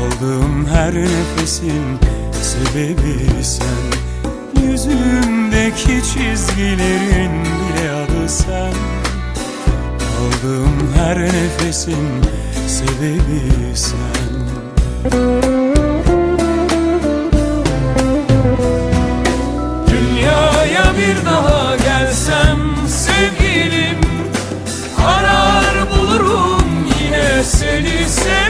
Aldığım her nefesin sebebi sen. Yüzümdeki çizgilerin bile adı sen. Aldığım her nefesin sebebi sen. Dünyaya bir daha gelsem sevgilim Arar bulurum yine seni severim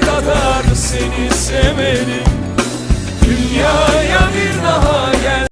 kadar seni severim Dünya